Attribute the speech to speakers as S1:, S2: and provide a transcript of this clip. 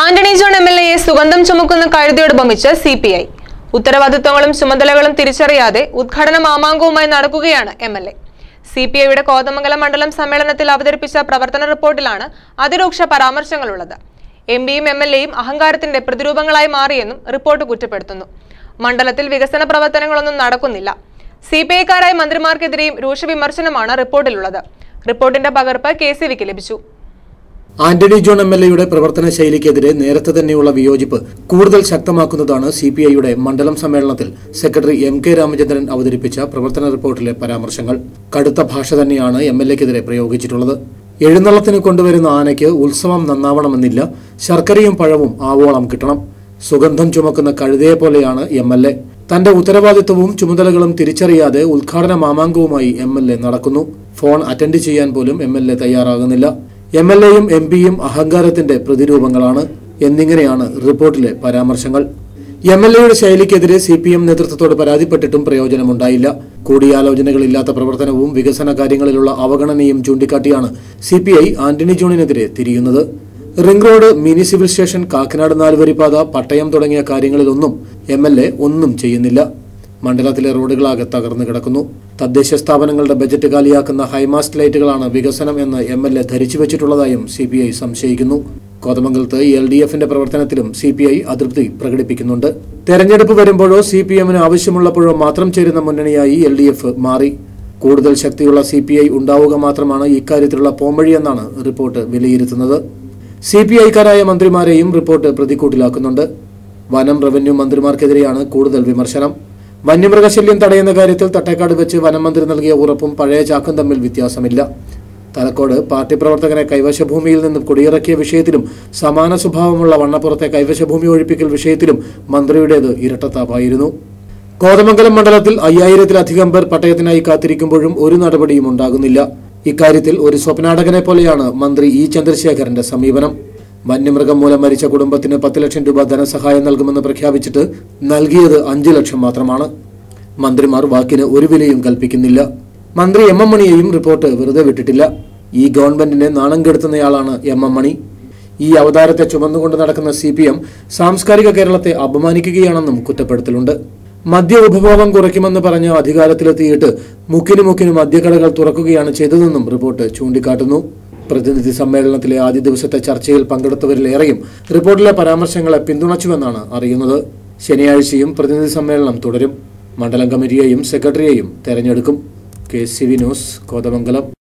S1: Antony John M L എയെ സുഗന്ധം ചുമക്കുന്ന കഴുതിയോട് ഭമിച്ച് സി പി ഐ. ഉത്തരവാദിത്വങ്ങളും ചുമതലകളും തിരിച്ചറിയാതെ ഉദ്ഘാടന മാമാങ്കവുമായി നടക്കുകയാണ് M L A. C P ഐയുടെ കോതമംഗലം മണ്ഡലം സമ്മേളനത്തിൽ അവതരിപ്പിച്ച പ്രവർത്തന റിപ്പോർട്ടിലാണ് അതിരൂക്ഷ പരാമർശങ്ങളുള്ളത്. എം പിയും എം എൽ എയും അഹങ്കാരത്തിന്റെ പ്രതിരൂപങ്ങളായി മാറിയെന്നും റിപ്പോർട്ട് കുറ്റപ്പെടുത്തുന്നു. മണ്ഡലത്തിൽ വികസന പ്രവർത്തനങ്ങളൊന്നും നടക്കുന്നില്ല. സി പി ഐക്കാരായ മന്ത്രിമാർക്കെതിരെയും രൂക്ഷ വിമർശനമാണ് റിപ്പോർട്ടിലുള്ളത്. റിപ്പോർട്ടിന്റെ പകർപ്പ് കെ സി വിക്ക് ലഭിച്ചു.
S2: ആന്റണി ജോൺ എം എൽ എയുടെ പ്രവർത്തന ശൈലിക്കെതിരെ നേരത്തെ തന്നെയുള്ള വിയോജിപ്പ് കൂടുതൽ ശക്തമാക്കുന്നതാണ് സി പി ഐയുടെ മണ്ഡലം സമ്മേളനത്തിൽ സെക്രട്ടറി എം കെ രാമചന്ദ്രൻ അവതരിപ്പിച്ച പ്രവർത്തന റിപ്പോർട്ടിലെ പരാമർശങ്ങൾ. കടുത്ത ഭാഷ തന്നെയാണ് എം എൽ എക്കെതിരെ പ്രയോഗിച്ചിട്ടുള്ളത്. എഴുന്നള്ളത്തിന് കൊണ്ടുവരുന്ന ആനയ്ക്ക് ഉത്സവം നന്നാവണമെന്നില്ല ശർക്കരയും പഴവും ആവോളം കിട്ടണം. സുഗന്ധം ചുമക്കുന്ന കഴുതയെ പോലെയാണ് എം എൽ എ. തന്റെ ഉത്തരവാദിത്വവും ചുമതലകളും തിരിച്ചറിയാതെ ഉദ്ഘാടന മാമാങ്കവുമായി എം എൽ എ നടക്കുന്നു. ഫോൺ അറ്റൻഡ് ചെയ്യാൻ പോലും എം എൽ എ തയ്യാറാകുന്നില്ല. എം എൽ എയും എം പിയും അഹങ്കാരത്തിന്റെ പ്രതിരൂപങ്ങളാണ് എന്നിങ്ങനെയാണ് റിപ്പോർട്ടിലെ പരാമർശങ്ങൾ. എം എൽ എയുടെ ശൈലിക്കെതിരെ സി പി എം നേതൃത്വത്തോട് പരാതിപ്പെട്ടിട്ടും പ്രയോജനമുണ്ടായില്ല. കൂടിയാലോചനകളില്ലാത്ത പ്രവർത്തനവും വികസന കാര്യങ്ങളിലുള്ള അവഗണനയും ചൂണ്ടിക്കാട്ടിയാണ് സി പി ഐ ആന്റണി ജോണിനെതിരെ തിരിയുന്നത്. Ring road mini civil station Kakkanad നാലുവരിപ്പാത പട്ടയം തുടങ്ങിയ കാര്യങ്ങളിലൊന്നും എം എൽ എ ഒന്നും ചെയ്യുന്നില്ല. മണ്ഡലത്തിലെ റോഡുകളാകെ തകർന്നു കിടക്കുന്നു. തദ്ദേശ സ്ഥാപനങ്ങളുടെ ബജറ്റ് കാലിയാക്കുന്ന ഹൈമാസ്റ്റ് ലൈറ്റുകളാണ് വികസനം എന്ന് എം എൽ എ ധരിച്ചു വെച്ചിട്ടുള്ളതായും സി പി ഐ സംശയിക്കുന്നു. കോതമംഗലത്ത് എൽ ഡി എഫിന്റെ പ്രവർത്തനത്തിലും സി പി ഐ അതൃപ്തി പ്രകടിപ്പിക്കുന്നുണ്ട്. തെരഞ്ഞെടുപ്പ് വരുമ്പോഴോ സി പി എമ്മിന് ആവശ്യമുള്ളപ്പോഴോ മാത്രം ചേരുന്ന മുന്നണിയായി എൽ ഡി എഫ് മാറി. കൂടുതൽ ശക്തിയുള്ള സി പി ഐ ഉണ്ടാവുക മാത്രമാണ് ഇക്കാര്യത്തിലുള്ള പോംവഴിയെന്നാണ് റിപ്പോർട്ട് വിലയിരുത്തുന്നത്. സി പി ഐക്കാരായ മന്ത്രിമാരെയും റിപ്പോർട്ട് പ്രതിക്കൂട്ടിലാക്കുന്നുണ്ട്. വനം റവന്യൂ മന്ത്രിമാർക്കെതിരെയാണ് കൂടുതൽ വിമർശനം. വന്യമൃഗശല്യം തടയുന്ന കാര്യത്തിൽ തട്ടേക്കാട് വെച്ച് വനമന്ത്രി നൽകിയ ഉറപ്പും പഴയ ചാക്കും തമ്മിൽ വ്യത്യാസമില്ല. തലക്കോട് പാർട്ടി പ്രവർത്തകനെ കൈവശഭൂമിയിൽ നിന്നും കുടിയിറക്കിയ വിഷയത്തിലും സമാന സ്വഭാവമുള്ള വണ്ണപ്പുറത്തെ കൈവശഭൂമി ഒഴിപ്പിക്കൽ വിഷയത്തിലും മന്ത്രിയുടേത് ഇരട്ടത്താപ്പായിരുന്നു. കോതമംഗലം മണ്ഡലത്തിൽ അയ്യായിരത്തിലധികം പേർ പട്ടയത്തിനായി കാത്തിരിക്കുമ്പോഴും ഒരു നടപടിയും ഉണ്ടാകുന്നില്ല. ഇക്കാര്യത്തിൽ ഒരു സ്വപ്നാടകനെ പോലെയാണ് മന്ത്രി ഇ. ചന്ദ്രശേഖരന്റെ സമീപനം. വന്യമൃഗം മൂലം മരിച്ച കുടുംബത്തിന് പത്ത് ലക്ഷം രൂപ ധനസഹായം നൽകുമെന്ന് പ്രഖ്യാപിച്ചിട്ട് നൽകിയത് അഞ്ചു ലക്ഷം മാത്രമാണ്. മന്ത്രിമാർ വാക്കിന് ഒരു വിലയും കൽപ്പിക്കുന്നില്ല. മന്ത്രി എം എം മണിയെയും റിപ്പോർട്ട് വെറുതെ വിട്ടിട്ടില്ല. ഈ ഗവൺമെന്റിനെ നാണം കെടുത്തുന്നയാളാണ് എം എം മണി. ഈ അവതാരത്തെ ചുമന്നുകൊണ്ട് നടക്കുന്ന സി പി എം സാംസ്കാരിക കേരളത്തെ അപമാനിക്കുകയാണെന്നും കുറ്റപ്പെടുത്തലുണ്ട്. മദ്യ ഉപഭോഗം കുറയ്ക്കുമെന്ന് പറഞ്ഞ് അധികാരത്തിലെത്തിയിട്ട് മുക്കിനു മുക്കിന് മദ്യക്കടകൾ തുറക്കുകയാണ് ചെയ്തതെന്നും റിപ്പോർട്ട് ചൂണ്ടിക്കാട്ടുന്നു. പ്രതിനിധി സമ്മേളനത്തിലെ ആദ്യ ദിവസത്തെ ചർച്ചയിൽ പങ്കെടുത്തവരിലേറെയും റിപ്പോർട്ടിലെ പരാമർശങ്ങളെ പിന്തുണച്ചുവെന്നാണ് അറിയുന്നത്. ശനിയാഴ്ചയും പ്രതിനിധി സമ്മേളനം തുടരും. മണ്ഡലം കമ്മിറ്റിയെയും സെക്രട്ടറിയെയും തെരഞ്ഞെടുക്കും. K C V news Kothamangalam.